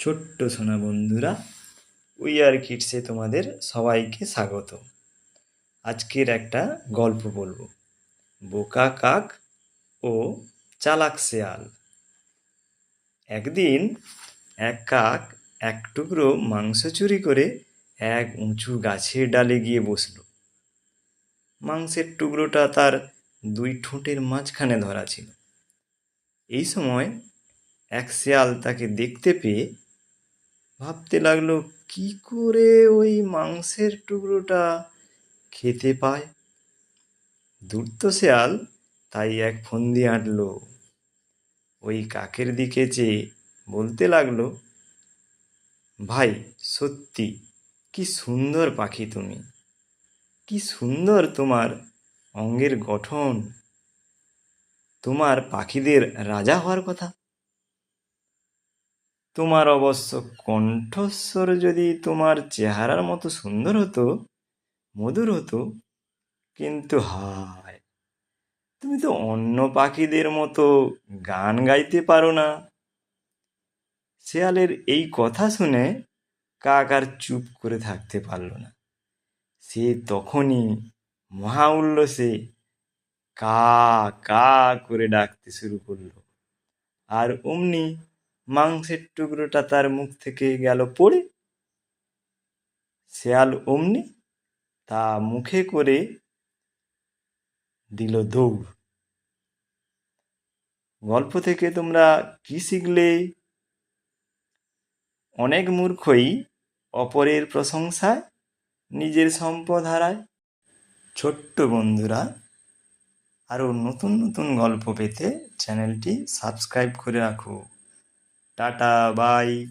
ছোট্ট সোনা বন্ধুরা উই আর কিডসে তোমাদের সবাইকে স্বাগত। আজকের একটা গল্প বলব। বোকা কাক ও চালাক শেয়াল। একদিন এক কাক এক টুকরো মাংস চুরি করে এক উঁচু গাছের ডালে গিয়ে বসল। মাংসের টুকরোটা তার দুই ঠোঁটের মাঝখানে ধরা ছিল। এই সময় এক শেয়াল তাকে দেখতে পেয়ে ভাবতে লাগল, কি করে ওই মাংসের টুকরোটা খেতে পায়? ধূর্ত শেয়াল তাই এক ফন্দি আঁটলো। ওই কাকের দিকে চেয়ে বলতে লাগল, ভাই, সত্যি, কি সুন্দর পাখি তুমি। কি সুন্দর তোমার অঙ্গের গঠন। তোমার পাখিদের রাজা হওয়ার কথা। তোমার অবশ্য কণ্ঠস্বর যদি তোমার চেহারার মতো সুন্দর হতো, মধুর হতো, কিন্তু হায়, তুমি তো অন্য পাখিদের মতো গান গাইতে পারো না। শেয়ালের এই কথা শুনে কাক আর চুপ করে থাকতে পারল না। সে তখনই মহা উল্লাসে কা কা করে ডাকতে শুরু করল। আর অমনি মাংসের টুকরোটা তার মুখ থেকে গেল পড়ে। শেয়াল অমনি তা মুখে করে দিল দৌড়। গল্প থেকে তোমরা কি শিখলে? অনেক মূর্খই অপরের প্রশংসায় নিজের সম্পদ হারায়। ছোট্ট বন্ধুরা, আরও নতুন নতুন গল্প পেতে চ্যানেলটি সাবস্ক্রাইব করে রাখো। Tata bye.